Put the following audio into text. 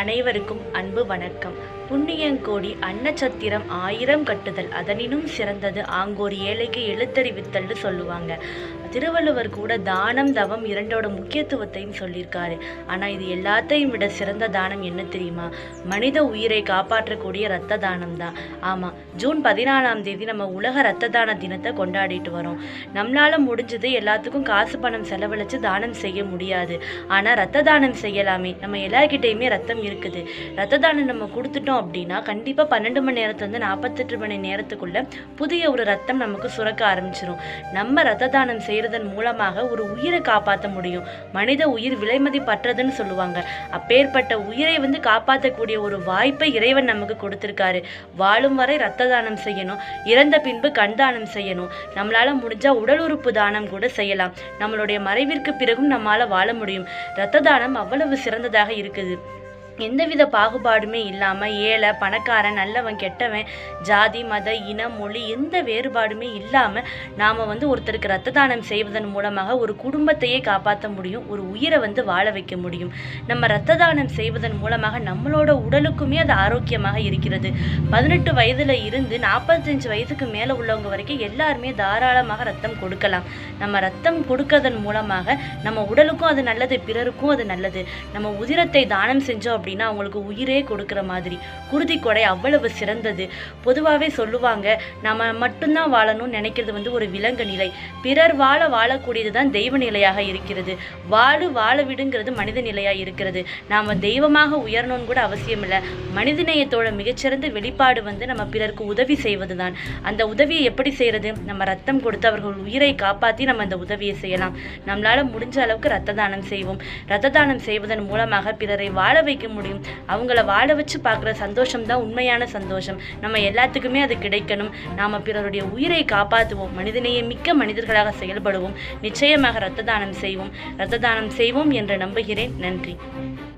அனைவருக்கும் அன்பு வணக்கம். புண்ணியங்கோடி அன்னச்சத்திரம் ஆயிரம் கட்டுதல். அதனினும் சிறந்தது ஆங்கோர் ஏழைக்கு எழுத்தறிவித்தல்னு சொல்லுவாங்க. திருவள்ளுவர் கூட தானம் தவம் இரண்டோட முக்கியத்துவத்தையும் சொல்லியிருக்காரு. ஆனால் இது எல்லாத்தையும் விட சிறந்த தானம் என்ன தெரியுமா? மனித உயிரை காப்பாற்றக்கூடிய ரத்த தானம் தான். ஆமாம் ஜூன் பதினாலாம் தேதி நம்ம உலக ரத்த தான தினத்தை கொண்டாடிட்டு வரோம். நம்மளால முடிஞ்சது எல்லாத்துக்கும் காசு பணம் செலவழித்து தானம் செய்ய முடியாது. ஆனால் ரத்த தானம் செய்யலாமே. நம்ம எல்லார்கிட்டயுமே ரத்தம் இருக்குது. ரத்த தானம் நம்ம கொடுத்துட்டோம் அப்படின்னா கண்டிப்பாக பன்னெண்டு மணி நேரத்துலேருந்து நாற்பத்தெட்டு மணி நேரத்துக்குள்ளே புதிய ஒரு ரத்தம் நமக்கு சுரக்க ஆரம்பிச்சிடும் நம்ம ரத்த தானம் செய்ய செய்கிறதன் மூலமாக ஒரு உயிரை காப்பாற்ற முடியும். மனித உயிர் விலைமதிப்பற்றதுன்னு சொல்லுவாங்க. அப்பேற்பட்ட உயிரை வந்து காப்பாற்றக்கூடிய ஒரு வாய்ப்பை இறைவன் நமக்கு கொடுத்துருக்காரு. வாழும் வரை ரத்த தானம் செய்யணும். இறந்த பின்பு கண் தானம் செய்யணும். நம்மளால முடிஞ்சா உடல் உறுப்பு தானம் கூட செய்யலாம். நம்மளுடைய மறைவிற்கு பிறகும் நம்மால வாழ முடியும். ரத்த தானம் அவ்வளவு சிறந்ததாக இருக்குது. எந்தவித பாகுபாடுமே இல்லாமல் ஏழை பணக்காரன் நல்லவன் கெட்டவன் ஜாதி மத இனம் மொழி எந்த வேறுபாடுமே இல்லாமல் நாம் வந்து ஒருத்தருக்கு ரத்த தானம் செய்வதன் மூலமாக ஒரு குடும்பத்தையே காப்பாற்ற முடியும் ஒரு உயிரை வந்து வாழ வைக்க முடியும். நம்ம ரத்த தானம் செய்வதன் மூலமாக நம்மளோட உடலுக்குமே அது ஆரோக்கியமாக இருக்கிறது. பதினெட்டு வயதில் இருந்து நாற்பத்தஞ்சு வயதுக்கு மேலே உள்ளவங்க வரைக்கும் எல்லாருமே தாராளமாக ரத்தம் கொடுக்கலாம். நம்ம ரத்தம் கொடுக்கறதன் மூலமாக நம்ம உடலுக்கும் அது நல்லது பிறருக்கும் அது நல்லது. நம்ம உதிரத்தை தானம் செஞ்சோம் அப்படி அவங்களுக்கு உயிரே கொடுக்குற மாதிரி. குருதி கொடை அவ்வளவு சிறந்தது. பொதுவாகவே சொல்லுவாங்க நம்ம மட்டும்தான் வாழணும்னு நினைக்கிறது வந்து ஒரு விலங்கு நிலை. பிறர் வாழ வாழக்கூடியது தான் தெய்வ நிலையாக இருக்கிறது. வாழு வாழ விடுங்கிறது மனித நிலையாக இருக்கிறது. நாம் தெய்வமாக உயரணும்னு கூட அவசியம் இல்லை. மனிதநேயத்தோட மிகச்சிறந்த வெளிப்பாடு வந்து நம்ம பிறருக்கு உதவி செய்வது தான் அந்த உதவியை எப்படி செய்கிறது நம்ம ரத்தம் கொடுத்து அவர்கள் உயிரை காப்பாற்றி நம்ம அந்த உதவியை செய்யலாம். நம்மளால முடிஞ்ச அளவுக்கு ரத்த தானம் செய்வோம். ரத்த தானம் செய்வதன் மூலமாக பிறரை வாழ வைக்கும் முடியும். அவங்கள வாழ வச்சு பார்க்குற சந்தோஷம் தான் உண்மையான சந்தோஷம். நம்ம எல்லாத்துக்குமே அது கிடைக்கணும். நாம் பிறருடைய உயிரை காப்பாற்றுவோம். மனிதநேய மிக்க மனிதர்களாக செயல்படுவோம். நிச்சயமாக இரத்த தானம் செய்வோம். இரத்த தானம் செய்வோம் என்று நம்புகிறேன். நன்றி.